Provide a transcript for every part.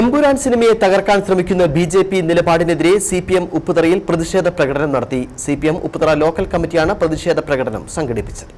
എമ്പുരാൻ സിനിമയെ തകർക്കാൻ ശ്രമിക്കുന്ന ബി ജെ പി നിലപാടിനെതിരെ സി പി എം ഉപ്പുതറയിൽ പ്രതിഷേധ പ്രകടനം നടത്തി. C P M Upputhara local കമ്മിറ്റിയാണ് പ്രതിഷേധ പ്രകടനം സംഘടിപ്പിച്ചത്.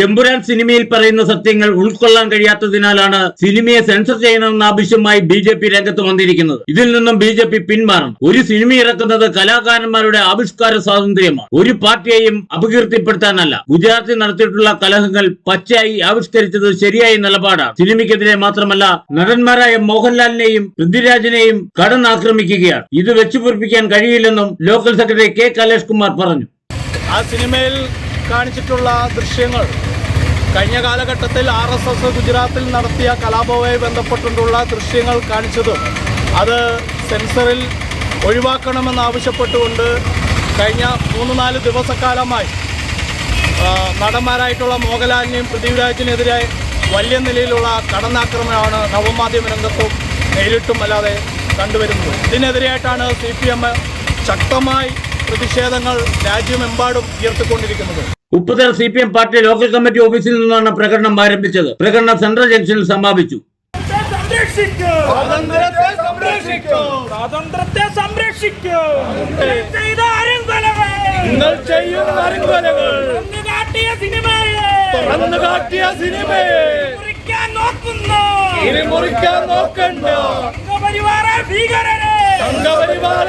എമ്പുരാൻ സിനിമയിൽ പറയുന്ന സത്യങ്ങൾ ഉൾക്കൊള്ളാൻ കഴിയാത്തതിനാലാണ് സിനിമയെ സെൻസർ ചെയ്യണമെന്ന ആവശ്യമായി ബി ജെ പി രംഗത്ത് വന്നിരിക്കുന്നത്. ഇതിൽ നിന്നും ബി ജെ പി പിന്മാറണം. ഒരു സിനിമ ഇറക്കുന്നത് കലാകാരന്മാരുടെ ആവിഷ്കാര സ്വാതന്ത്ര്യമാണ്. ഒരു പാർട്ടിയെയും അപകീർത്തിപ്പെടുത്താനല്ല. ഗുജറാത്തിൽ നടത്തിയിട്ടുള്ള കലഹങ്ങൾ പച്ചയായി ആവിഷ്കരിച്ചത് ശരിയായ നിലപാടാണ്. സിനിമയ്ക്കെതിരെ മാത്രമല്ല നടന്മാരായ മോഹൻലാലിനെയും പൃഥ്വിരാജിനെയും കടന്നാക്രമിക്കുകയാണ് ഇത് വെച്ചുപൊറിപ്പിക്കാൻ കഴിയില്ലെന്നും local secretary K Kalesh Kumar പറഞ്ഞു. ആ സിനിമയിൽ കാണിച്ചിട്ടുള്ള ദൃശ്യങ്ങൾ. കഴിഞ്ഞ കാലഘട്ടത്തിൽ ആർ എസ് എസ് ഗുജറാത്തിൽ നടത്തിയ കലാപവുമായി ബന്ധപ്പെട്ടുള്ള ദൃശ്യങ്ങൾ കാണിച്ചതും അത് സെൻസറിൽ ഒഴിവാക്കണമെന്നാവശ്യപ്പെട്ടുകൊണ്ട് കഴിഞ്ഞ മൂന്ന് നാല് ദിവസക്കാലമായി നടന്മാരായിട്ടുള്ള മോഹൻലാലിനെയും പൃഥ്വിരാജിനെതിരെ വലിയ നിലയിലുള്ള കടന്നാക്രമണമാണ് നവമാധ്യമ രംഗത്തും നേരിട്ടും അല്ലാതെ കണ്ടുവരുന്നത്. ഇതിനെതിരെയായിട്ടാണ് സി പി എം ശക്തമായി പ്രതിഷേധങ്ങൾ രാജ്യമെമ്പാടും ഉയർത്തിക്കൊണ്ടിരിക്കുന്നത്. Upputhala C P M party local committee ഓഫീസിൽ നിന്നാണ് പ്രകടനം ആരംഭിച്ചത്. പ്രകടനം സെൻട്രൽ ജംഗ്ഷനിൽ സമാപിച്ചു. സംരക്ഷിക്കൂ സ്വാതന്ത്ര്യത്തെ സംരക്ഷിക്കൂ. സ്വാതന്ത്ര്യത്തെ സംരക്ഷിക്കൂ. നിങ്ങൾ ചെയ്ത അരുങ്കൊലകൾ നിങ്ങൾ ചെയ്യുന്ന അരുങ്കൊലകൾ തുറന്നു കാട്ടിയ സിനിമയെ തുറന്നു കാട്ടിയ സിനിമയെ മുറിക്കാൻ നോക്കുന്നു. ഇനി മുറിക്കാൻ നോക്കണ്ട. സംഘപരിവാര ഭീകരരെ. സംഘപരിവാര